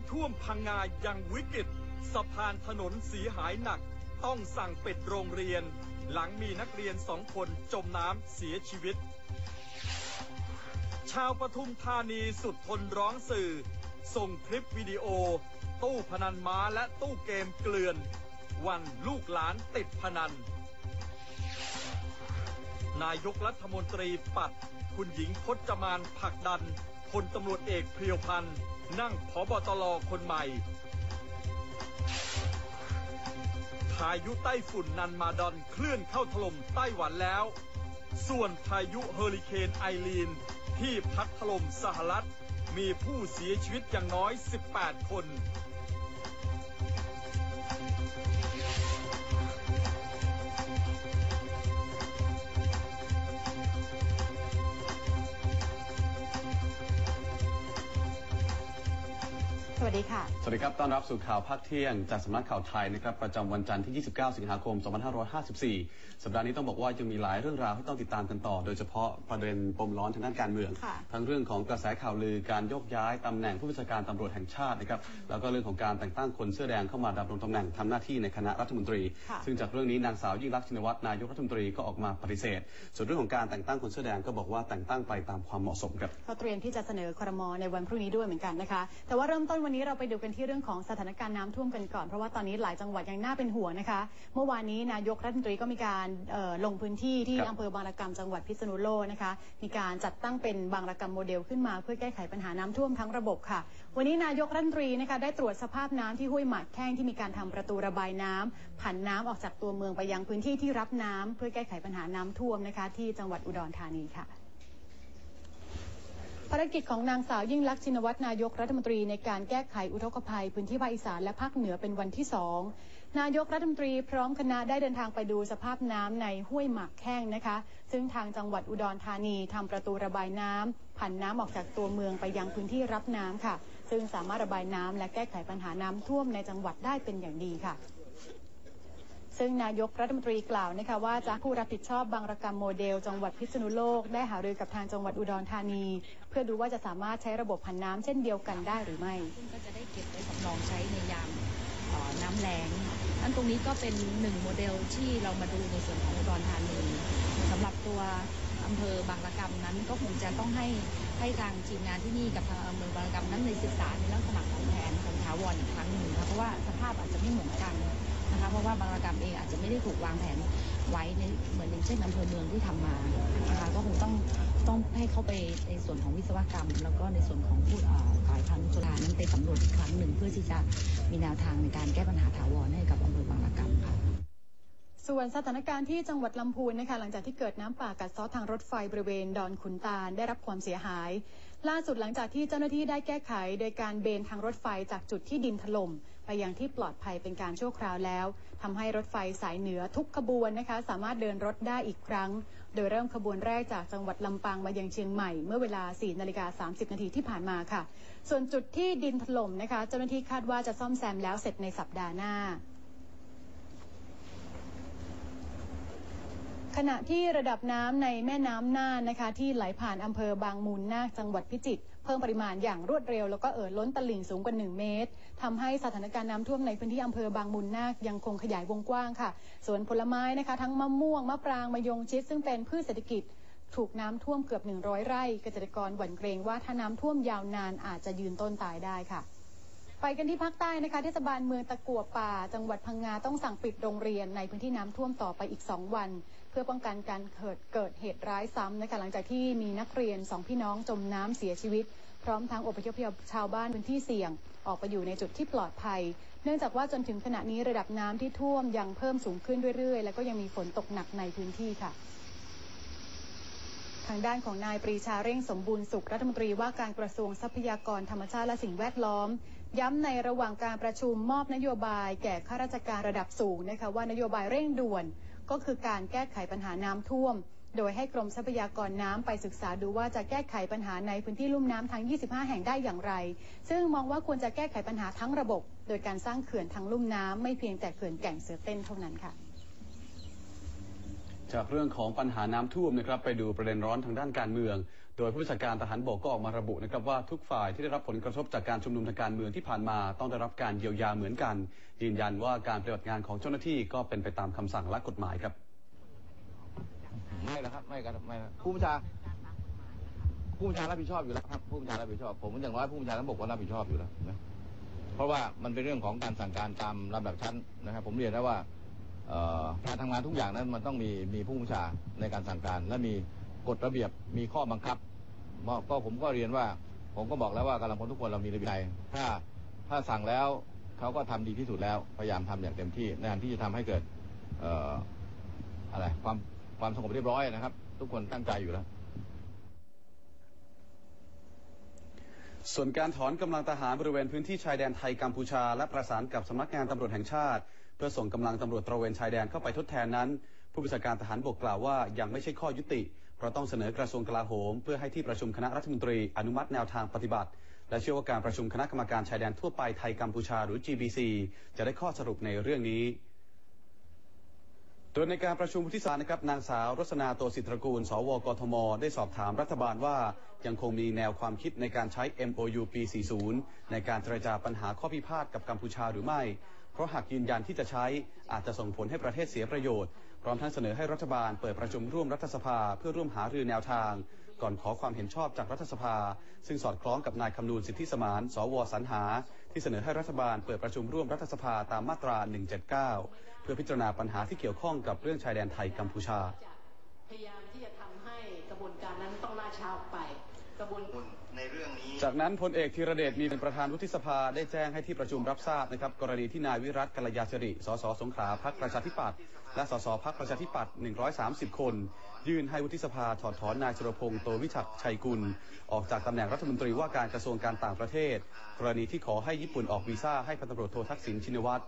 ำท่วมพังงายังวิกฤต สะพานถนนเสียหายหนัก ต้องสั่งปิดโรงเรียน หลังมีนักเรียนสองคนจมน้ำเสียชีวิต ชาวปทุมธานีสุดทนร้องสื่อ ส่งคลิปวิดีโอ ตู้พนันม้าและตู้เกมเกลื่อน วันลูกหลานติดพนัน นายกรัฐมนตรีปัด คุณหญิงพจมานผักดันพลตำรวจเอกเพียวพันธ์ นั่งพบตรคนใหม่ พายุไต้ฝุ่นนันมาดอนเคลื่อนเข้าถล่มไต้หวันแล้ว ส่วนพายุเฮอริเคนไอรีนที่พัดถล่มสหรัฐ มีผู้เสียชีวิตอย่างน้อย 18 คน วัสดีค่ะ สวัสดีครับ ต้อนรับสู่ข่าวภาคเที่ยง จากสำนักข่าวไทยนะครับ ประจำวันจันทร์ที่ 29 สิงหาคม 2554 สัปดาห์นี้ต้องบอกว่ายังมีหลายเรื่องราวที่ต้องติดตามกันต่อ โดยเฉพาะประเด็นปมร้อนทางด้านการเมืองค่ะทั้งเรื่องของกระแสข่าวลือการยกย้ายตำแหน่งผู้บัญชาการตำรวจแห่งชาตินะครับ แล้วก็เรื่องของการแต่งตั้งคนเสื้อแดงเข้ามาดำรงตำแหน่งทำหน้าที่ในคณะรัฐมนตรีค่ะซึ่งจากเรื่องนี้นางสาวยิ่งรักษณ์ชินวัตรนายกรัฐมนตรีก็ออกมาปฏิเสธ ส่วนเรื่องของการแต่งตั้งคนเสื้อแดงก็บอกว่าแต่งตั้งไปตามความเหมาะสมครับก็เตรียมที่จะเสนอครมในวันพรุ่งนี้ด้วยเหมือนกันนะคะ แต่ว่าเริ่มต้นวันนี้เราไปดูกันที่เรื่องของสถานการณ์น้ำท่วมกันก่อน เพราะว่าตอนนี้หลายจังหวัดยังน่าเป็นห่วงนะคะ เมื่อวานนี้นายกรัฐมนตรีก็มีการเอ่อลงพื้นที่ที่ครับอำเภอบางระกำจังหวัดพิษณุโลกนะคะ มีการจัดตั้งเป็นบางระกำโมเดลขึ้นมา เพื่อแก้ไขปัญหาน้ำท่วมทั้งระบบค่ะ วันนี้นายกรัฐมนตรีนะคะได้ตรวจสภาพน้ำที่ห้วยหมากแข้งที่มีการทำประตูระบายน้ำผันน้ำออกจากตัวเมืองไปยังพื้นที่ที่รับน้ำเพื่อแก้ไขปัญหาน้ำท่วมนะคะ ที่จังหวัดอุดรธานีค่ะ ภารกิจของนางสาวยิ่งลักษณ์ชินวัตรนายกรัฐมนตรีในการแก้ไขอุทกภัย พื้นที่ภาคอีสานและภาคเหนือเป็นวันที่สองนายกรัฐมนตรีพร้อมคณะได้เดินทางไปดูสภาพน้ำในห้วยหมากแข้งนะคะ ซึ่งทางจังหวัดอุดรธานีทำประตูระบายน้ำผันน้ำออกจากตัวเมืองไปยังพื้นที่รับน้ำค่ะ ซึ่งสามารถระบายน้ำและแก้ไขปัญหาน้ำท่วมในจังหวัดได้เป็นอย่างดีค่ะ ซึ่งนายกรัฐมนตรีกล่าวนะคะว่าจะผู้รับผิดชอบบางระกรรมโมเดล จังหวัดพิษณุโลก ได้หารือกับทางจังหวัดอุดรธานี เพื่อดูว่าจะสามารถใช้ระบบผันน้ำเช่นเดียวกันได้หรือไม่ซึ่งก็จะได้เก็บไว้สำรองใช้ในยามน้ำแล้งอันตรงนี้ก็เป็นหนึ่งโมเดลที่เรามาดูในส่วนของอุดรธานีสำหรับตัวอำเภอบางระกำนั้นก็คงจะต้องให้ให้ทางทีมงานที่นี่กับทางอำเภอบางระกำนั้นในศึกษาในลักษณะของแผนของถาวรอีกครั้งหนึ่งนะคะเพราะว่าสภาพอาจจะไม่เหมือนกัน นะคะเพราะว่าบางระกำเองอาจจะไม่ได้ถูกวางแผนไว้ในเหมือนอย่างเช่นอำเภอเมืองที่ทำมานะคะก็คงต้องต้องให้เขาไปในส่วนของวิศวกรรม แล้วก็ในส่วนของผู้เอ่อฝ่ายพันธุ์จุฬานั้นไปสำรวจอีกครั้งหนึ่งเพื่อที่จะมีแนวทางในการแก้ปัญหาถาวรให้กับอำเภอบางระกำค่ะส่วนสถานการณ์ที่จังหวัดลำพูนนะคะหลังจากที่เกิดน้ำป่ากัดเซาะทางรถไฟบริเวณดอนขุนตาลได้รับความเสียหาย ล่าสุดหลังจากที่เจ้าหน้าที่ได้แก้ไข โดยการเบนทางรถไฟจากจุดที่ดินถล่ม ไปยังที่ปลอดภัยเป็นการชั่วคราวแล้วทำให้รถไฟสายเหนือทุกขบวนนะคะ สามารถเดินรถได้อีกครั้ง โดยเริ่มขบวนแรกจากจังหวัดลำปางมายังเชียงใหม่ เมื่อเวลา 4 นาฬิกา 30 นาทีที่ผ่านมาค่ะ ส่วนจุดที่ดินถล่มนะคะ เจ้าหน้าที่คาดว่าจะซ่อมแซมแล้วเสร็จในสัปดาห์หน้าขณะที่ระดับน้ำในแม่น้ำน่านนะคะ ที่ไหลผ่านอำเภอบางมูลนาคจังหวัดพิจิตร พิ่มปริมาณอย่างรวดเร็ว แล้วก็เอ่อล้นตลิ่งสูงกว่า 1 เมตรทำให้สถานการณ์น้ำท่วมในพื้นที่อำเภอบางมูลนาคยังคงขยายวงกว้างค่ะ สวนผลไม้นะคะ ทั้งมะม่วงมะปรางมะยงชิดซึ่งเป็นพืชเศรษฐกิจถูกน้ำท่วมเกือบ 100 ไร่ เกษตรกรหวั่นเกรงว่าถ้าน้ำท่วมยาวนานอาจจะยืนต้นตายได้ค่ะ ไปกันที่ภาคใต้นะคะเทศบาลเมืองตะกัวป่า จังหวัดพังงาต้องสั่งปิดโรงเรียนในพื้นที่น้ำท่วมต่อไปอีก 2 วัน เพื่อป้องกันการเกิดเกิดเหตุร้ายซ้ำนะคะหลังจากที่มีนักเรียนสองพี่น้องจมน้ำเสียชีวิต พร้อมทั้งอพยพชาวบ้านพื้นที่เสี่ยง ออกไปอยู่ในจุดที่ปลอดภัย เนื่องจากว่าจนถึงขณะนี้ระดับน้ำที่ท่วมยังเพิ่มสูงขึ้นเรื่อยๆ แล้วก็ยังมีฝนตกหนักในพื้นที่ค่ะทางด้านของนายปรีชาเร่งสมบูรณ์สุขรัฐมนตรีว่าการกระทรวงทรัพยากรธรรมชาติและสิ่งแวดล้อม ย้ำในระหว่างการประชุมมอบนโยบายแก่ข้าราชการระดับสูงนะคะว่านโยบายเร่งด่วน ก็คือการแก้ไขปัญหาน้ำท่วม โดยให้กรมทรัพยากรน้ำไปศึกษาดูว่าจะแก้ไขปัญหาในพื้นที่ลุ่มน้ำทั้ง 25 แห่งได้อย่างไร ซึ่งมองว่าควรจะแก้ไขปัญหาทั้งระบบ โดยการสร้างเขื่อนทั้งลุ่มน้ำไม่เพียงแต่เขื่อนแก่งเสือเต้นเท่านั้นค่ะ จากเรื่องของปัญหาน้ำท่วมนะครับไปดูประเด็นร้อนทางด้านการเมือง โดยผู้บัญชาการทหารบกก็ออกมาระบุนะครับว่าทุกฝ่ายที่ได้รับผลกระทบจากการชุมนุมทางการเมืองที่ผ่านมา ต้องได้รับการเยียวยาเหมือนกัน ยืนยันว่าการปฏิบัติงานของเจ้าหน้าที่ก็เป็นไปตามคำสั่งและกฎหมายครับ ไม่ล้วครับไม่ครับไม่ผู้บัญชาผู้บัญชารับผิดชอบอยู่แล้วครับผู้บัญชารับผิดชอบผมอย่างน้อยผู้บัญชาต้องบอกว่ารับผิดชอบอยู่แล้วนะเพราะว่ามันเป็นเรื่องของการสั่งการตามลำดับชั้นนะครับ ผมเรียนได้ว่า การทำงานทุกอย่างนั้นมันต้องมีมีผู้บัญชาในการสั่งการ และมีกฎระเบียบมีข้อบังคับก็ผมก็เรียนว่า ผมก็บอกแล้วว่ากำลังพลทุกคนเรามีระเบียบถ้าถ้าสั่งแล้วเขาก็ทำดีที่สุดแล้ว พยายามทำอย่างเต็มที่ในการที่จะทำให้เกิดเอออะไรความความสงบเรียบร้อยนะครับ ทุกคนตั้งใจอยู่แล้วส่วนการถอนกำลังทหารบริเวณพื้นที่ชายแดนไทยกัมพูชา และประสานกับสำนักงานตำรวจแห่งชาติ เพื่อส่งกำลังตำรวจตระเวนชายแดนเข้าไปทดแทนนั้น ผู้บัญชาการทหารบกกล่าวว่ายังไม่ใช่ข้อยุติเพราะต้องเสนอกระทรวงกลาโหม เพื่อให้ที่ประชุมคณะรัฐมนตรีอนุมัติแนวทางปฏิบัติ และเชื่อว่าการประชุมคณะกรรมการชายแดนทั่วไปไทยกัมพูชาหรือ GBC จะได้ข้อสรุปในเรื่องนี้โดยในการประชุมวุฒิสภานะครับนางสาวรสนาโตสิตระกูล สวกทม ได้สอบถามรัฐบาลว่ายังคงมีแนวความคิดในการใช้ MOU ปี 40 ในการเจรจาปัญหาข้อพิพาทกับกัมพูชาหรือไม่ เพราะหากยืนยันที่จะใช้อาจจะส่งผลให้ประเทศเสียประโยชน์ พร้อมทั้งเสนอให้รัฐบาลเปิดประชุมร่วมรัฐสภาเพื่อร่วมหารือแนวทาง ก่อนขอความเห็นชอบจากรัฐสภา ซึ่งสอดคล้องกับนายคำนูนสิทธิสมาน สวสรรหา ที่เสนอให้รัฐบาลเปิดประชุมร่วมรัฐสภาตามมาตรา 179 เพื่อพิจารณาปัญหาที่เกี่ยวข้องกับเรื่องชายแดนไทยกัมพูชา พยายามที่จะทำให้กระบวนการนั้นต้องล่าช้าออกไป กระบวนในเรื่องนี้ จากนั้นพลเอกธีรเดชมีเป็นประธานวุฒิสภาได้แจ้งให้ที่ประชุมรับทราบนะครับ กรณีที่นายวิรัตกัลยาสิริ สสสงขลาพักประชาธิปัตย์และสสพักประชาธิปัตย์130 คน ยื่นให้วุฒิสภาถอดถอนนายสุรพงษ์โตวิชัดชัยกุล ออกจากตำแหน่งรัฐมนตรีว่าการกระทรวงการต่างประเทศ กรณีที่ขอให้ญี่ปุ่นออกวีซ่าให้พันตำรวจโททักษิณชินวัตร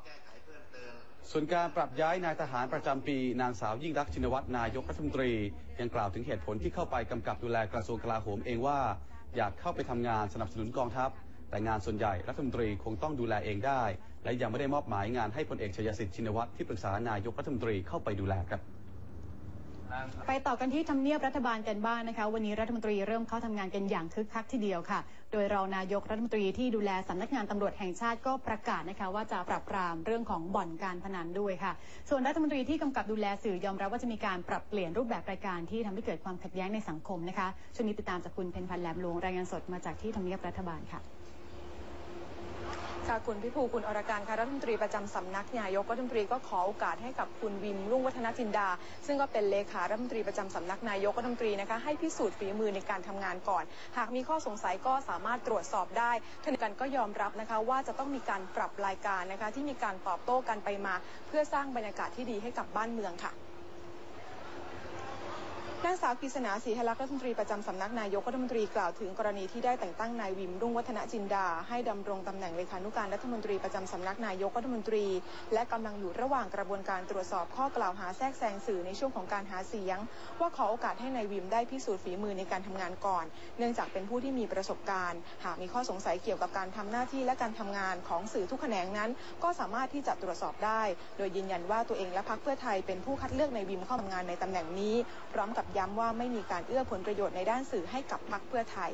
ส่วนการปรับย้ายนายทหารประจำปี นางสาวยิ่งรักชินวัตรนายกรัฐมนตรี ยังกล่าวถึงเหตุผลที่เข้าไปกำกับดูแลกระทรวงกลาโหมเองว่า อยากเข้าไปทำงานสนับสนุนกองทัพ แต่งานส่วนใหญ่รัฐมนตรีคงต้องดูแลเองได้ และยังไม่ได้มอบหมายงานให้พลเอกชยสิทธิ์ชินวัตรที่ปรึกษานายกรัฐมนตรีเข้าไปดูแลครับ ไปต่อกันที่ทำเนียบรัฐบาลกันบ้างนะคะ วันนี้รัฐมนตรีเริ่มเข้าทำงานกันอย่างคึกคักทีเดียวค่ะ โดยรองนายกรัฐมนตรีที่ดูแลสำนักงานตำรวจแห่งชาติก็ประกาศนะคะว่าจะปรับปรามเรื่องของบ่อนการพนันด้วยค่ะ ส่วนรัฐมนตรีที่กำกับดูแลสื่อยอมรับว่าจะมีการปรับเปลี่ยนรูปแบบรายการที่ทำให้เกิดความขัดแย้งในสังคมนะคะช่วงนี้ติดตามจากคุณเพนพันธ์แหลมหลวงรายงานสดมาจากที่ทำเนียบรัฐบาลค่ะ ค่ะคุณพิภูคุณอรการค่ะรัฐมนตรีประจำสำนักนายกรัฐมนตรีก็ขอโอกาสให้กับคุณวิมรุ่งวัฒนจินดา ซึ่งก็เป็นเลขารัฐมนตรีประจำสำนักนายกรัฐมนตรีนะคะให้พิสูจน์ฝีมือในการทำงานก่อน หากมีข้อสงสัยก็สามารถตรวจสอบได้ขณะกันก็ยอมรับนะคะว่าจะต้องมีการปรับรายการนะคะที่มีการตอบโต้กันไปมา เพื่อสร้างบรรยากาศที่ดีให้กับบ้านเมืองค่ะ นางสาวกฤษณาศรีหลักษณ์รัฐมนตรีประจำสำนักนายกรัฐมนตรีกล่าวถึงกรณีที่ได้แต่งตั้งนายวิมรุ่งวัฒนจินดา ให้ดำรงตำแหน่งเลขานุการรัฐมนตรีประจำสำนักนายกรัฐมนตรี และกำลังอยู่ระหว่างกระบวนการตรวจสอบข้อกล่าวหาแทรกแซงสื่อในช่วงของการหาเสียง ว่าขอโอกาสให้นายวิมได้พิสูจน์ฝีมือในการทำงานก่อน เนื่องจากเป็นผู้ที่มีประสบการณ์ หากมีข้อสงสัยเกี่ยวกับการทำหน้าที่และการทำงานของสื่อทุกแขนงนั้น ก็สามารถที่จะตรวจสอบได้ โดยยืนยันว่าตัวเองและพรรคเพื่อไทยเป็นผู้คัดเลือกนายวิมเข้าทำงานในตำแหน่งนี้พร้อมกับย้ำว่าไม่มีการเอื้อผลประโยชน์ในด้านสื่อให้กับพรรคเพื่อไทย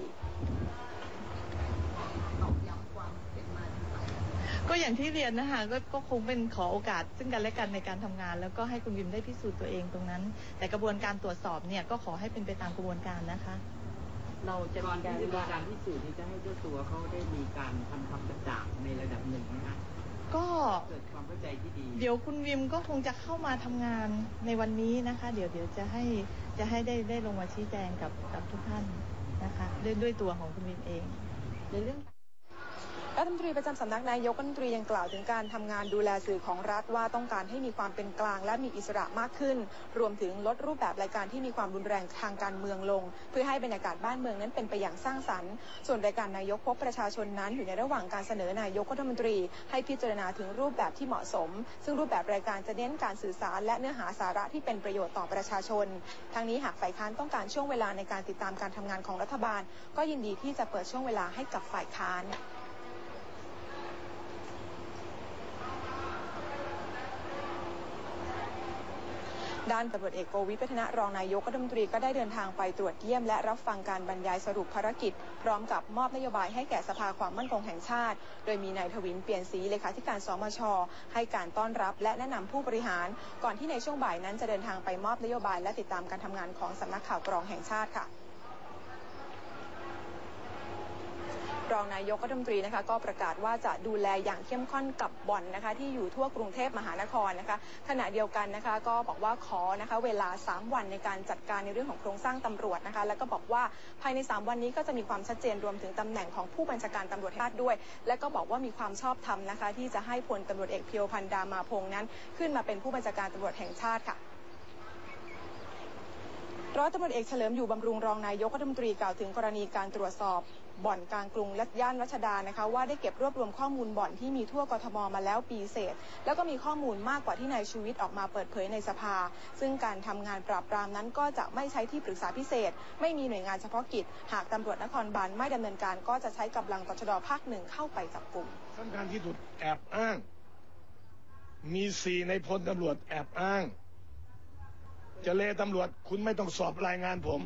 ก็อย่างที่เรียนนะคะก็ก็คงเป็นขอโอกาส ซึ่งกันและกันในการทำงาน แล้วก็ให้คุณวิมได้พิสูจน์ตัวเองตรงนั้น แต่กระบวนการตรวจสอบเนี่ยก็ขอให้เป็นไปตามกระบวนการนะคะ เราจะมีการมีการพิสูจน์ที่จะให้เจ้าตัวเขาได้มีการทำความกระจ่างในระดับหนึ่งนะคะ ก็เกิดความเข้าใจที่ดีเดี๋ยวคุณวิมก็คงจะเข้ามาทำงานในวันนี้นะคะ เดี๋ยวเดี๋ยวจะให้จะให้ได้ได้ลงมาชี้แจงกับกับทุกท่านนะคะด้วยด้วยตัวของคุณวิมเองในเรื่อง รัฐมนตรีประจำสำนักนายกรัฐมนตรียังกล่าวถึงการทำงานดูแลสื่อของรัฐว่าต้องการให้มีความเป็นกลางและมีอิสระมากขึ้น รวมถึงลดรูปแบบรายการที่มีความรุนแรงทางการเมืองลง เพื่อให้บรรยากาศบ้านเมืองนั้นเป็นไปอย่างสร้างสรรค์ ส่วนรายการนายกพบประชาชนนั้นอยู่ในระหว่างการเสนอนายกรัฐมนตรี ให้พิจารณาถึงรูปแบบที่เหมาะสม ซึ่งรูปแบบรายการจะเน้นการสื่อสารและเนื้อหาสาระที่เป็นประโยชน์ต่อประชาชน ทั้งนี้หากฝ่ายค้านต้องการช่วงเวลาในการติดตามการทำงานของรัฐบาล ก็ยินดีที่จะเปิดช่วงเวลาให้กับฝ่ายค้าน ด้านตำรวจเอกโกวิทพัฒนารองนายกรัฐมนตรีก็ได้เดินทางไปตรวจเยี่ยมและรับฟังการบรรยายสรุปภารกิจ พร้อมกับมอบนโยบายให้แก่สภาความมั่นคงแห่งชาติ โดยมีนายทวินเปลี่ยนสีเลขาธิการสมช ให้การต้อนรับและแนะนำผู้บริหาร ก่อนที่ในช่วงบ่ายนั้นจะเดินทางไปมอบนโยบายและติดตามการทำงานของสำนักข่าวกรองแห่งชาติค่ะ รองนายกรัฐมนตรีนะคะ ก็ประกาศว่าจะดูแลอย่างเข้มข้นกับบ่อนนะคะ ที่อยู่ทั่วกรุงเทพมหานครนะคะ ขณะเดียวกันนะคะ ก็บอกว่าขอนะคะเวลา 3 วันในการจัดการในเรื่องของโครงสร้างตำรวจนะคะ แล้วก็บอกว่าภายใน 3 วันนี้ก็จะมีความชัดเจนรวมถึงตำแหน่งของผู้บัญชาการตำรวจชาติด้วย และก็บอกว่ามีความชอบธรรมนะคะ ที่จะให้พลตำรวจเอกเพียวพันดามาพงษ์นั้น ขึ้นมาเป็นผู้บัญชาการตำรวจแห่งชาติค่ะร้อยตำรวจเอกเฉลิมอยู่บำรุงรองนายกรัฐมนตรีกล่าวถึงกรณีการตรวจสอบ บ่อนกลางกรุงและย่านรัชดานะคะ ว่าได้เก็บรวบรวมข้อมูลบ่อนที่มีทั่วกทมมาแล้วปีเศษ แล้วก็มีข้อมูลมากกว่าที่นายชูวิทย์ออกมาเปิดเผยในสภา ซึ่งการทำงานปราบปรามนั้นก็จะไม่ใช้ที่ปรึกษาพิเศษ ไม่มีหน่วยงานเฉพาะกิจ หากตำรวจนครบาลไม่ดำเนินการก็จะใช้กำลังตชดภาคหนึ่งเข้าไปจับกลุ่มสำคัญที่สุดแอบอ้าง มีสี่ในพลตำรวจแอบอ้าง จะเลตำรวจคุณไม่ต้องสอบรายงานผม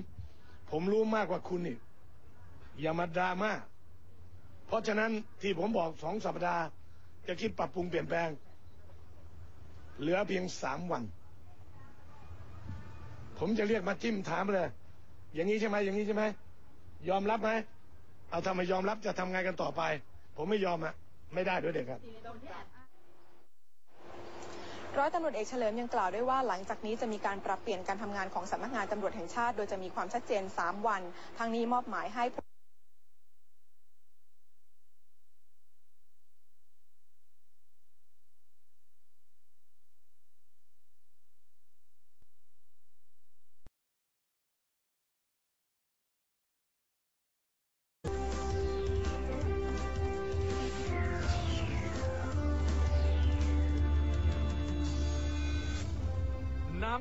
ผมรู้มากกว่าคุณอีก อย่ามาดราม่าเพราะฉะนั้นที่ผมบอกสองสัปดาห์ จะคิดปรับปรุงเปลี่ยนแปลง เหลือเพียงสามวัน ผมจะเรียกมาจิ้มถามเลย อย่างนี้ใช่ไหมอย่างนี้ใช่ไหมยอมรับไหมเอาทำไมยอมรับจะทำไงกันต่อไป ผมไม่ยอมอะไม่ได้ด้วยเด็กครับร้อยตำรวจเอกเฉลิมยังกล่าวด้วยว่าหลังจากนี้จะมีการปรับเปลี่ยนการทำงานของสำนักงานตำรวจแห่งชาติ โดยจะมีความชัดเจน 3 วันทั้งนี้มอบหมายให้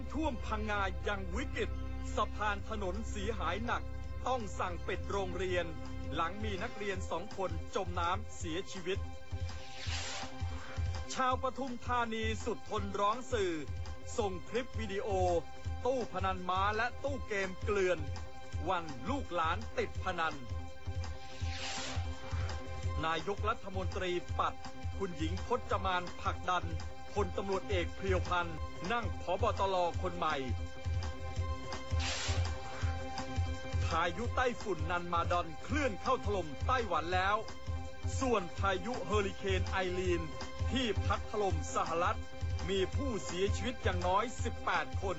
ำท่วมพังงายังวิกฤตสะพานถนนเสียหายหนัก ต้องสั่งปิดโรงเรียน หลังมีนักเรียนสองคนจมน้ำเสียชีวิต ชาวปทุมธานีสุดทนร้องสื่อ ส่งคลิปวิดีโอ ตู้พนันม้าและตู้เกมเกลื่อน วันลูกหลานติดพนัน นายกรัฐมนตรีปัด คุณหญิงพจมานผลักดัน พลตำรวจเอกเพียวพันธ์นั่งพบตรคนใหม่ พายุไต้ฝุ่นนันมาดอนเคลื่อนเข้าถล่มไต้หวันแล้ว ส่วนพายุเฮอริเคนไอรีนที่พัดถล่มสหรัฐ มีผู้เสียชีวิตอย่างน้อย 18 คน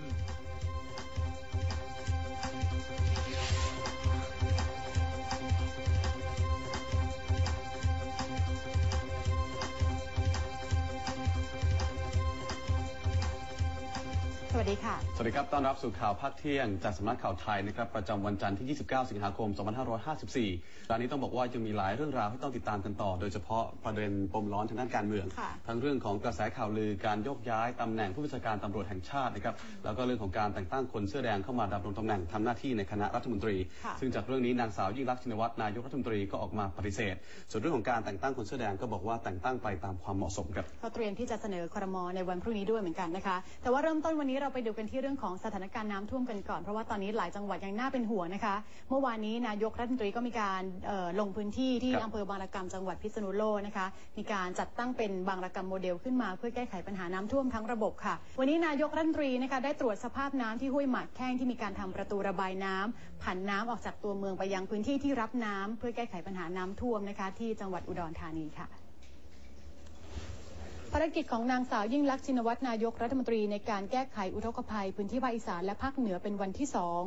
วัสดีค่ะ สวัสดีครับ ต้อนรับสู่ข่าวภาคเที่ยง จากสำนักข่าวไทยนะครับ ประจำวันจันทร์ที่ 29 สิงหาคม 2554ตอนนี้ต้องบอกว่ายังมีหลายเรื่องราวที่ต้องติดตามกันต่อ โดยเฉพาะประเด็นปมร้อนทางด้านการเมืองค่ะทั้งเรื่องของกระแสข่าวลือการโยกย้ายตำแหน่งผู้บัญชาการตำรวจแห่งชาตินะครับ แล้วก็เรื่องของการแต่งตั้งคนเสื้อแดงเข้ามาดำรงตำแหน่งทำหน้าที่ในคณะรัฐมนตรีค่ะซึ่งจากเรื่องนี้นางสาวยิ่งรักษณ์ชินวัตรนายกรัฐมนตรีก็ออกมาปฏิเสธ ส่วนเรื่องของการแต่งตั้งคนเสื้อแดงก็บอกว่าแต่งตั้งไปตามความเหมาะสมครับเขาเตรียมที่จะเสนอครมในวันพรุ่งนี้ด้วยเหมือนกันนะคะ แต่ว่าเริ่มต้นวันนี้เราไปดูกันที่เรื่องของสถานการณ์น้ำท่วมกันก่อน เพราะว่าตอนนี้หลายจังหวัดยังน่าเป็นห่วงนะคะ เมื่อวานนี้นายกรัฐมนตรีก็มีการเอ่อลงพื้นที่ที่ครับอำเภอบางระกำจังหวัดพิษณุโลกนะคะ มีการจัดตั้งเป็นบางระกำโมเดลขึ้นมา เพื่อแก้ไขปัญหาน้ำท่วมทั้งระบบค่ะ วันนี้นายกรัฐมนตรีนะคะได้ตรวจสภาพน้ำที่ห้วยหมากแข้งที่มีการทำประตูระบายน้ำผันน้ำออกจากตัวเมืองไปยังพื้นที่ที่รับน้ำเพื่อแก้ไขปัญหาน้ำท่วมนะคะ ที่จังหวัดอุดรธานีค่ะ ภารกิจของนางสาวยิ่งลักษณ์ชินวัตรนายกรัฐมนตรีในการแก้ไขอุทกภัย พื้นที่ภาคอีสานและภาคเหนือเป็นวันที่สอง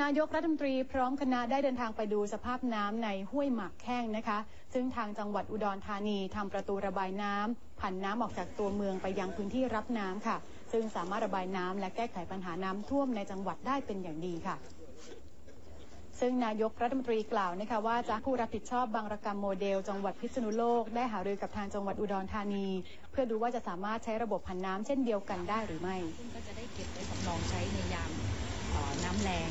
นายกรัฐมนตรีพร้อมคณะได้เดินทางไปดูสภาพน้ำในห้วยหมากแข้งนะคะ ซึ่งทางจังหวัดอุดรธานีทำประตูระบายน้ำผันน้ำออกจากตัวเมืองไปยังพื้นที่รับน้ำค่ะ ซึ่งสามารถระบายน้ำและแก้ไขปัญหาน้ำท่วมในจังหวัดได้เป็นอย่างดีค่ะ ซึ่งนายกรัฐมนตรีกล่าวนะคะว่าจะผู้รับผิดชอบบางระกรรมโมเดล จังหวัดพิษณุโลก ได้หารือกับทางจังหวัดอุดรธานี เพื่อดูว่าจะสามารถใช้ระบบผันน้ำเช่นเดียวกันได้หรือไม่ก็จะได้เก็บไว้สำรองใช้ในยามน้ำแล้ง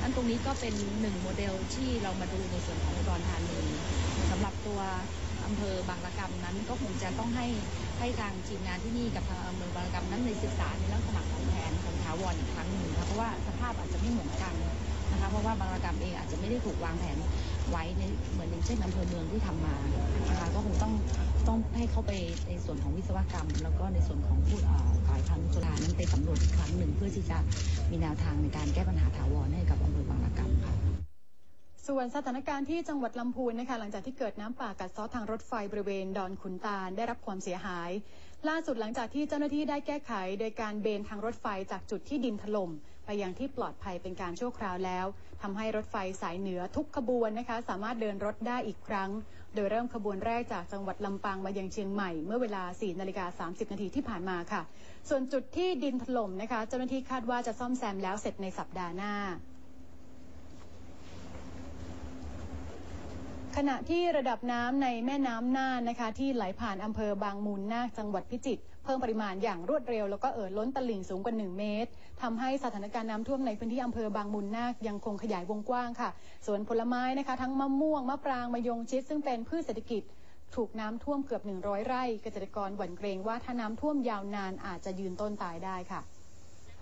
นั่นตรงนี้ก็เป็นหนึ่งโมเดลที่เรามาดูในส่วนของอุดรธานีสำหรับตัวอำเภอบางระกำนั้นก็คงจะต้องให้ให้ทางทีมงานที่นี่กับทางอำเภอบางระกำนั้นในศึกษาในลักษณะของแผนของถาวรอีกครั้งหนึ่งนะเพราะว่าสภาพอาจจะไม่เหมือนกัน นะคะเพราะว่าบางระกำเองอาจจะไม่ได้ถูกวางแผนไว้ในเหมือนอย่างเช่นอำเภอเมืองที่ทำมานะคะก็คงต้องต้องให้เข้าไปในส่วนของวิศวกรรม แล้วก็ในส่วนของผู้อ่อฝ่ายพันธุ์จุฬานั้นไปสำรวจอีกครั้งหนึ่งเพื่อที่จะมีแนวทางในการแก้ปัญหาถาวรให้กับอำเภอบางระกำค่ะส่วนสถานการณ์ที่จังหวัดลำพูนนะคะหลังจากที่เกิดน้ำป่ากัดเซาะทางรถไฟบริเวณดอนขุนตาลได้รับความเสียหาย ล่าสุดหลังจากที่เจ้าหน้าที่ได้แก้ไข โดยการเบนทางรถไฟจากจุดที่ดินถล่ม ไปยังที่ปลอดภัยเป็นการชั่วคราวแล้วทำให้รถไฟสายเหนือทุกขบวนนะคะ สามารถเดินรถได้อีกครั้ง โดยเริ่มขบวนแรกจากจังหวัดลำปางมายังเชียงใหม่เมื่อเวลา4นาฬิกา30 นาทีที่ผ่านมาค่ะ ส่วนจุดที่ดินถล่มนะคะ เจ้าหน้าที่คาดว่าจะซ่อมแซมแล้วเสร็จในสัปดาห์หน้า ขณะที่ระดับน้ำในแม่น้ำน่านนะคะ ที่ไหลผ่านอำเภอบางมูลนาคจังหวัดพิจิตรเพิ่มปริมาณอย่างรวดเร็ว แล้วก็เอ่อล้นตลิ่งสูงกว่า 1 เมตรทำให้สถานการณ์น้ำท่วมในพื้นที่อำเภอบางมูลนาคยังคงขยายวงกว้างค่ะ สวนผลไม้นะคะ ทั้งมะม่วงมะปรางมะยงชิดซึ่งเป็นพืชเศรษฐกิจ ถูกน้ำท่วมเกือบ 100 ไร่เกษตรกรหวั่นเกรงว่าถ้าน้ำท่วมยาวนานอาจจะยืนต้นตายได้ค่ะ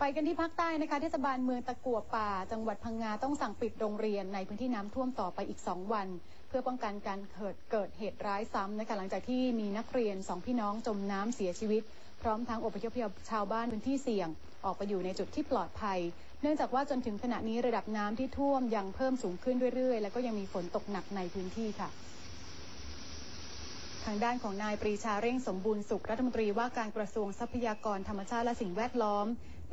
ไปกันที่ภาคใต้นะคะเทศบาลเมืองตะกัวป่า จังหวัดพังงาต้องสั่งปิดโรงเรียนในพื้นที่น้ำท่วมต่อไปอีก 2 วัน เพื่อป้องกันการเกิดเกิดเหตุร้ายซ้ำนะคะหลังจากที่มีนักเรียนสองพี่น้องจมน้ำเสียชีวิต พร้อมทั้งอพยพชาวบ้านพื้นที่เสี่ยง ออกไปอยู่ในจุดที่ปลอดภัย เนื่องจากว่าจนถึงขณะนี้ระดับน้ำที่ท่วมยังเพิ่มสูงขึ้นเรื่อยๆ แล้วก็ยังมีฝนตกหนักในพื้นที่ค่ะทางด้านของนายปรีชาเร่งสมบูรณ์สุขรัฐมนตรีว่าการกระทรวงทรัพยากรธรรมชาติและสิ่งแวดล้อม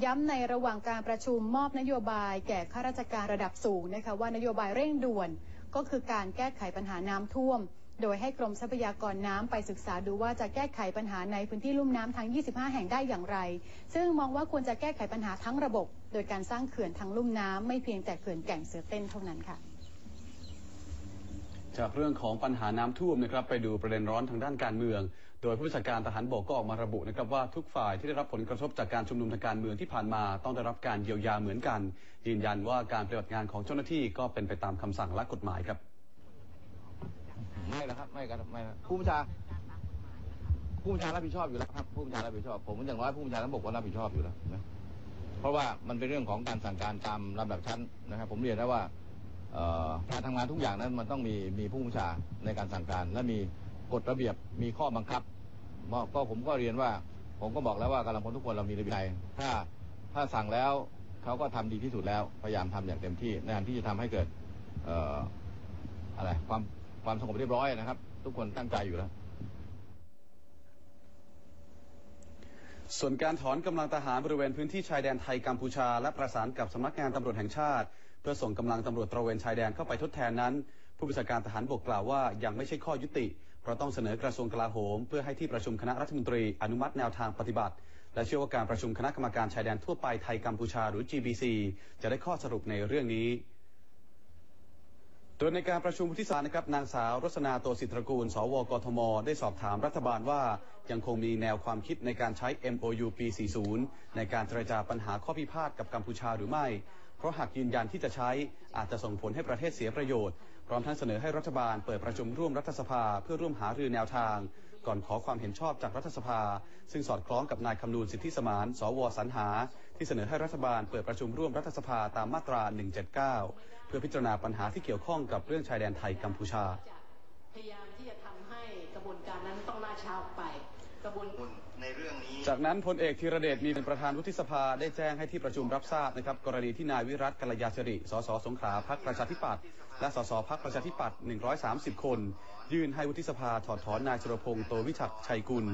ย้ำในระหว่างการประชุมมอบนโยบายแก่ข้าราชการระดับสูงนะคะว่านโยบายเร่งด่วน ก็คือการแก้ไขปัญหาน้ำท่วม โดยให้กรมทรัพยากรน้ำไปศึกษาดูว่าจะแก้ไขปัญหาในพื้นที่ลุ่มน้ำทั้ง 25 แห่งได้อย่างไร ซึ่งมองว่าควรจะแก้ไขปัญหาทั้งระบบ โดยการสร้างเขื่อนทั้งลุ่มน้ำไม่เพียงแต่เขื่อนแก่งเสือเต้นเท่านั้นค่ะจากเรื่องของปัญหาน้ำท่วมนะครับไปดูประเด็นร้อนทางด้านการเมือง โดยผู้บัญชาการทหารบกก็ออกมาระบุนะครับว่าทุกฝ่ายที่ได้รับผลกระทบจากการชุมนุมทางการเมืองที่ผ่านมาต้องได้รับการเยียวยาเหมือนกัน ยืนยันว่าการปฏิบัติงานของเจ้าหน้าที่ก็เป็นไปตามคำสั่งและกฎหมายครับ ไม่แล้วครับไม่ครับไม่ผู้บัญชาผู้บัญชารับผิดชอบอยู่แล้วครับผู้บัญชารับผิดชอบผมอย่างน้อยผู้บัญชาต้องบอกว่ารับผิดชอบอยู่แล้วนะเพราะว่ามันเป็นเรื่องของการสั่งการตามลำดับชั้นนะครับ ผมเรียนได้ว่าการทำงานทุกอย่างนั้นมันต้องมีมีผู้บัญชาในการสั่งการ และมีกฎระเบียบมีข้อบังคับ ก็ผมก็เรียนว่า ผมก็บอกแล้วว่ากำลังพลทุกคนเรามีระเบียบถ้าถ้าสั่งแล้วเขาก็ทำดีที่สุดแล้วพยายามทำอย่างเต็มที่ในการที่จะทำให้เกิดเอ่ออะไรความความสงบเรียบร้อยนะครับ ทุกคนตั้งใจอยู่แล้วส่วนการถอนกำลังทหารบริเวณพื้นที่ชายแดนไทยกัมพูชา และประสานกับสำนักงานตำรวจแห่งชาติ เพื่อส่งกำลังตำรวจตระเวนชายแดนเข้าไปทดแทนนั้น ผู้บัญชาการทหารบกกล่าวว่ายังไม่ใช่ข้อยุติ เราต้องเสนอกระทรวงกลาโหม เพื่อให้ที่ประชุมคณะรัฐมนตรีอนุมัติแนวทางปฏิบัติ และเชื่อว่าการประชุมคณะกรรมการชายแดนทั่วไปไทยกัมพูชาหรือ GBC จะได้ข้อสรุปในเรื่องนี้โดยในการประชุมวุฒิสภานะครับนางสาวรสนาโตสิตรกูล สวกทม ได้สอบถามรัฐบาลว่ายังคงมีแนวความคิดในการใช้ MOU ปี 40 ในการเจรจาปัญหาข้อพิพาทกับกัมพูชาหรือไม่ เพราะหากยืนยันที่จะใช้อาจจะส่งผลให้ประเทศเสียประโยชน์ พร้อมทั้งเสนอให้รัฐบาลเปิดประชุมร่วมรัฐสภาเพื่อร่วมหารือแนวทาง ก่อนขอความเห็นชอบจากรัฐสภา ซึ่งสอดคล้องกับนายคำนูนสิทธิสมาน สวสรรหา ที่เสนอให้รัฐบาลเปิดประชุมร่วมรัฐสภาตามมาตรา 179 เพื่อพิจารณาปัญหาที่เกี่ยวข้องกับเรื่องชายแดนไทยกัมพูชา พยายามที่จะทำให้กระบวนการนั้นต้องล่าช้าออกไป กระบวนจากนั้นพลเอกธีรเดชมีเป็นประธานวุฒิสภาได้แจ้งให้ที่ประชุมรับทราบนะครับ กรณีที่นายวิรัตกัลยาชริ สสสงขลาพักประชาธิปัตย์และสสพักประชาธิปัตย์130 คน ยื่นให้วุฒิสภาถอดถอนนายชรพงศ์โตวิชัดชัยกุล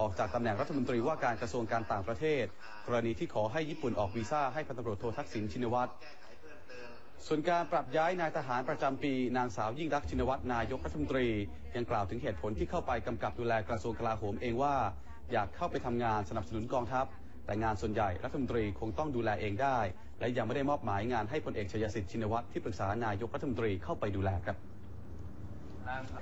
ออกจากตำแหน่งรัฐมนตรีว่าการกระทรวงการต่างประเทศ กรณีที่ขอให้ญี่ปุ่นออกวีซ่าให้พันตำรวจโททักษิณชินวัตร ส่วนการปรับย้ายนายทหารประจำปี นางสาวยิ่งรักชินวัตรนายกรัฐมนตรี ยังกล่าวถึงเหตุผลที่เข้าไปกำกับดูแลกระทรวงกลาโหมเองว่า อยากเข้าไปทำงานสนับสนุนกองทัพ แต่งานส่วนใหญ่รัฐมนตรีคงต้องดูแลเองได้ และยังไม่ได้มอบหมายงานให้พลเอกชยสิทธิ์ชินวัตรที่ปรึกษานายกรัฐมนตรีเข้าไปดูแลครับ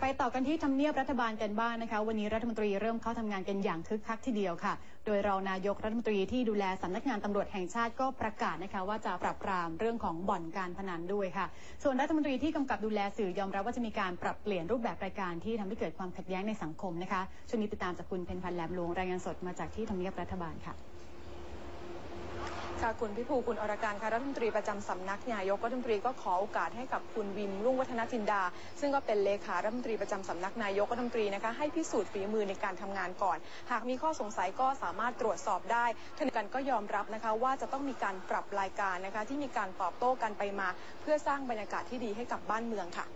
ไปต่อกันที่ทำเนียบรัฐบาลกันบ้างนะคะ วันนี้รัฐมนตรีเริ่มเข้าทำงานกันอย่างคึกคักทีเดียวค่ะ โดยรองนายกรัฐมนตรีที่ดูแลสำนักงานตำรวจแห่งชาติก็ประกาศนะคะว่าจะปรับปรามเรื่องของบ่อนการพนันด้วยค่ะ ส่วนรัฐมนตรีที่กำกับดูแลสื่อยอมรับว่าจะมีการปรับเปลี่ยนรูปแบบรายการที่ทำให้เกิดความขัดแย้งในสังคมนะคะช่วงนี้ติดตามจากคุณเพนพันธ์แหลมหลวงรายงานสดมาจากที่ทำเนียบรัฐบาลค่ะ ค่ะคุณพิภูคุณอรการค่ะรัฐมนตรีประจำสำนักนายกรัฐมนตรีก็ขอโอกาสให้กับคุณวิมรุ่งวัฒนจินดา ซึ่งก็เป็นเลขารัฐมนตรีประจำสำนักนายกรัฐมนตรีนะคะให้พิสูจน์ฝีมือในการทำงานก่อน หากมีข้อสงสัยก็สามารถตรวจสอบได้ขณะกันก็ยอมรับนะคะว่าจะต้องมีการปรับรายการนะคะที่มีการตอบโต้กันไปมา เพื่อสร้างบรรยากาศที่ดีให้กับบ้านเมืองค่ะ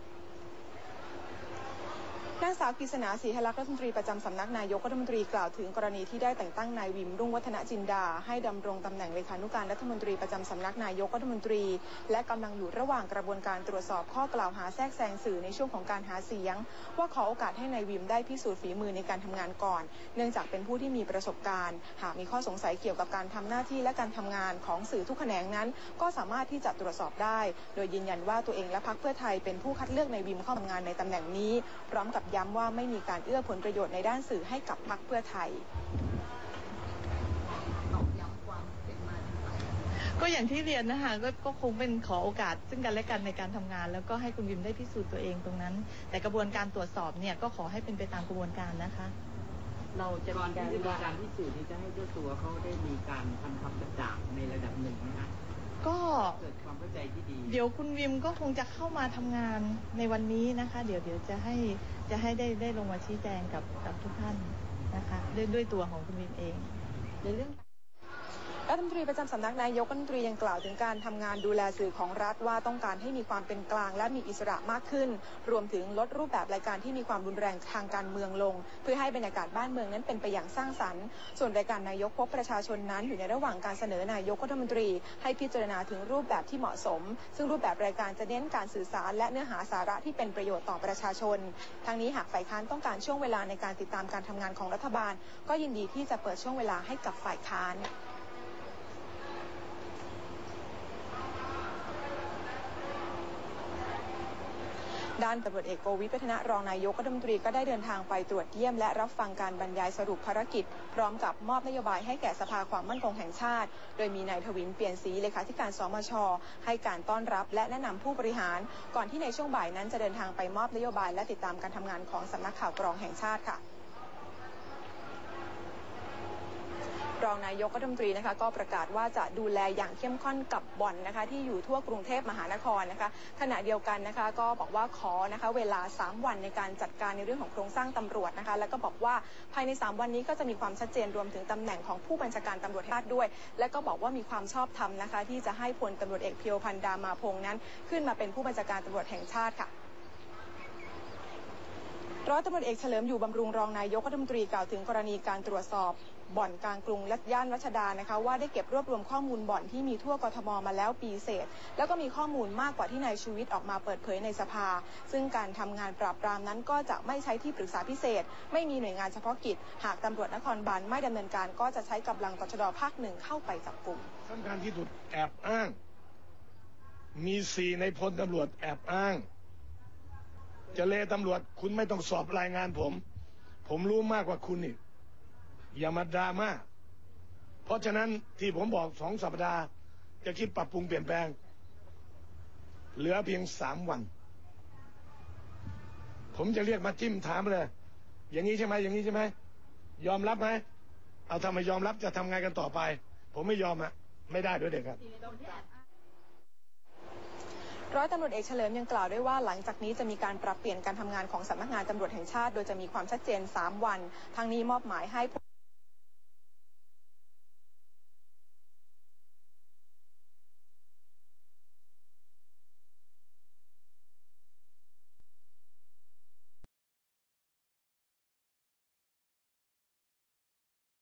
นางสาวกฤษณาศรีหลักษณ์รัฐมนตรีประจำสำนักนายกรัฐมนตรีกล่าวถึงกรณีที่ได้แต่งตั้งนายวิมรุ่งวัฒนจินดา ให้ดำรงตำแหน่งเลขานุการรัฐมนตรีประจำสำนักนายกรัฐมนตรี และกำลังอยู่ระหว่างกระบวนการตรวจสอบข้อกล่าวหาแทรกแซงสื่อในช่วงของการหาเสียง ว่าขอโอกาสให้นายวิมได้พิสูจน์ฝีมือในการทำงานก่อน เนื่องจากเป็นผู้ที่มีประสบการณ์ หากมีข้อสงสัยเกี่ยวกับการทำหน้าที่และการทำงานของสื่อทุกแขนงนั้น ก็สามารถที่จะตรวจสอบได้ โดยยืนยันว่าตัวเองและพรรคเพื่อไทยเป็นผู้คัดเลือกนายวิมเข้าทำงานในตำแหน่งนี้พร้อมกับย้ำว่าไม่มีการเอื้อผลประโยชน์ในด้านสื่อให้กับพรรคเพื่อไทย ก็อย่างที่เรียนนะคะก็ก็คงเป็นขอโอกาส ซึ่งกันและกันในการทำงาน แล้วก็ให้คุณวิมได้พิสูจน์ตัวเองตรงนั้น แต่กระบวนการตรวจสอบเนี่ยก็ขอให้เป็นไปตามกระบวนการนะคะ เราจะก่อนที่จะมีการพิสูจน์ที่จะให้เจ้าตัวเขาได้มีการทำความกระจ่างในระดับหนึ่งไหมคะ ก็เกิดความเข้าใจที่ดี เดี๋ยวคุณวิมก็คงจะเข้ามาทำงานในวันนี้นะคะ เดี๋ยวเดี๋ยวจะให้จะให้ได้ได้ลงมาชี้แจงกับกับทุกท่านนะคะด้วยด้วยตัวของคุณวิมเองในเรื่อง รัฐมนตรีประจำสำนักนายกรัฐมนตรียังกล่าวถึงการทำงานดูแลสื่อของรัฐว่าต้องการให้มีความเป็นกลางและมีอิสระมากขึ้น รวมถึงลดรูปแบบรายการที่มีความรุนแรงทางการเมืองลง เพื่อให้บรรยากาศบ้านเมืองนั้นเป็นไปอย่างสร้างสรรค์ ส่วนรายการนายกพบประชาชนนั้นอยู่ในระหว่างการเสนอนายกรัฐมนตรี ให้พิจารณาถึงรูปแบบที่เหมาะสม ซึ่งรูปแบบรายการจะเน้นการสื่อสารและเนื้อหาสาระที่เป็นประโยชน์ต่อประชาชน ทั้งนี้หากฝ่ายค้านต้องการช่วงเวลาในการติดตามการทำงานของรัฐบาล ก็ยินดีที่จะเปิดช่วงเวลาให้กับฝ่ายค้าน ด้านตำรวจเอกโกวิทพัฒนารองนายกรัฐมนตรีก็ได้เดินทางไปตรวจเยี่ยมและรับฟังการบรรยายสรุปภารกิจ พร้อมกับมอบนโยบายให้แก่สภาความมั่นคงแห่งชาติ โดยมีนายทวินเปลี่ยนสีเลขาธิการสมช ให้การต้อนรับและแนะนำผู้บริหาร ก่อนที่ในช่วงบ่ายนั้นจะเดินทางไปมอบนโยบายและติดตามการทำงานของสำนักข่าวกรองแห่งชาติค่ะ รองนายกรัฐมนตรีนะคะก็ประกาศว่าจะดูแลอย่างเข้มข้นกับบ่อนนะคะที่อยู่ทั่วกรุงเทพมหานครนะคะขณะเดียวกันนะคะก็บอกว่าขอนะคะเวลา 3 วันในการจัดการในเรื่องของโครงสร้างตำรวจนะคะแล้วก็บอกว่าภายใน 3 วันนี้ก็จะมีความชัดเจนรวมถึงตำแหน่งของผู้บัญชาการตำรวจชาติด้วย และก็บอกว่ามีความชอบธรรมนะคะที่จะให้พลตำรวจเอกเพียวพันดามาพงษ์นั้น ขึ้นมาเป็นผู้บัญชาการตำรวจแห่งชาติค่ะร้อยตำรวจเอกเฉลิมอยู่บำรุงรองนายกรัฐมนตรีกล่าวถึงกรณีการตรวจสอบ บ่อนกลางกรุงและย่านรัชดานะคะว่าได้เก็บรวบรวมข้อมูลบ่อนที่มีทั่วกทมมาแล้วปีเศษ แล้วก็มีข้อมูลมากกว่าที่นายชูวิทย์ออกมาเปิดเผยในสภา ซึ่งการทำงานปราบปรามนั้นก็จะไม่ใช้ที่ปรึกษาพิเศษ ไม่มีหน่วยงานเฉพาะกิจ หากตำรวจนครบาลไม่ดำเนินการก็จะใช้กำลังตชดภาคหนึ่งเข้าไปจับกลุ่มสำคัญที่สุดแอบอ้าง มีสี่ในพลตำรวจแอบอ้าง จะเลตำรวจคุณไม่ต้องสอบรายงานผม ผมรู้มากกว่าคุณอีก อย่ามาดราม่าเพราะฉะนั้นที่ผมบอกสองสัปดาห์ จะคิดปรับปรุงเปลี่ยนแปลง เหลือเพียงสามวัน ผมจะเรียกมาจิ้มถามเลย อย่างนี้ใช่ไหมอย่างนี้ใช่ไหมยอมรับไหมเอาทำไมยอมรับจะทำไงกันต่อไป ผมไม่ยอมอะไม่ได้ด้วยเด็กครับร้อยตำรวจเอกเฉลิมยังกล่าวด้วยว่าหลังจากนี้จะมีการปรับเปลี่ยนการทำงานของสำนักงานตำรวจแห่งชาติ โดยจะมีความชัดเจน 3 วันทั้งนี้มอบหมายให้